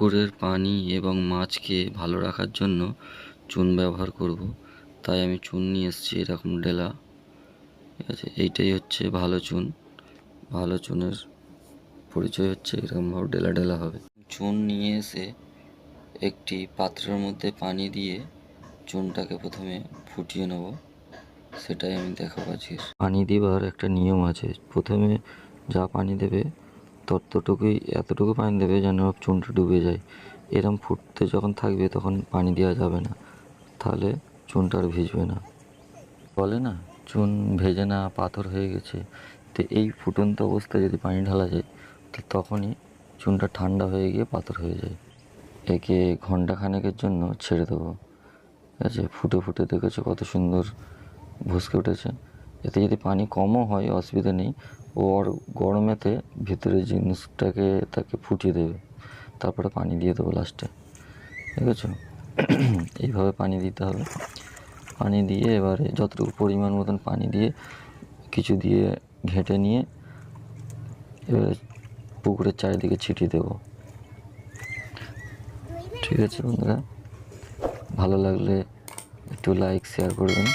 পুকুরের পানি এবং মাছকে ভালো রাখার জন্য চুন ব্যবহার করব। তাই আমি চুন নিয়ে এসেছি এরকম ডেলা। ঠিক আছে, এইটাই হচ্ছে ভালো চুন। ভালো চুনের পরিচয় হচ্ছে এরকমভাবে ডেলা ডেলা হবে। চুন নিয়ে এসে একটি পাত্রের মধ্যে পানি দিয়ে চুনটাকে প্রথমে ফুটিয়ে নেব। সেটাই আমি দেখাবো আজকে পানি দেবার একটা নিয়ম আছে। প্রথমে যা পানি দেবে ততটুকুই, এতটুকু পানি দেবে যেন চুনটা ডুবে যায়। এরম ফুটতে যখন থাকবে তখন পানি দেওয়া যাবে না। তাহলে চুনটা আর ভিজবে না। বলে না, চুন ভেজে না, পাথর হয়ে গেছে। তো এই ফুটন্ত অবস্থায় যদি পানি ঢালা যায়, তো তখনই চুনটা ঠান্ডা হয়ে গিয়ে পাথর হয়ে যায়। একে ঘণ্টা খানেকের জন্য ছেড়ে দেবো। ঠিক আছে ফুটে ফুটে দেখেছ কত সুন্দর ভুসকে উঠেছে। এতে যদি পানি কমও হয়, অসুবিধা নেই। ওর গরমেতে ভিতরে জিনিসটাকে তাকে ফুটিয়ে দেবে। তারপরে পানি দিয়ে দেবো লাস্টে ঠিক আছে এইভাবে পানি দিতে হবে। পানি দিয়ে এবারে যতটুকু পরিমাণ মতন পানি দিয়ে কিছু দিয়ে ঘেঁটে নিয়ে এবারে পুকুরের চারিদিকে ছিটিয়ে দেবো। ঠিক আছে বন্ধুরা? ভালো লাগলে একটু লাইক শেয়ার করবেন।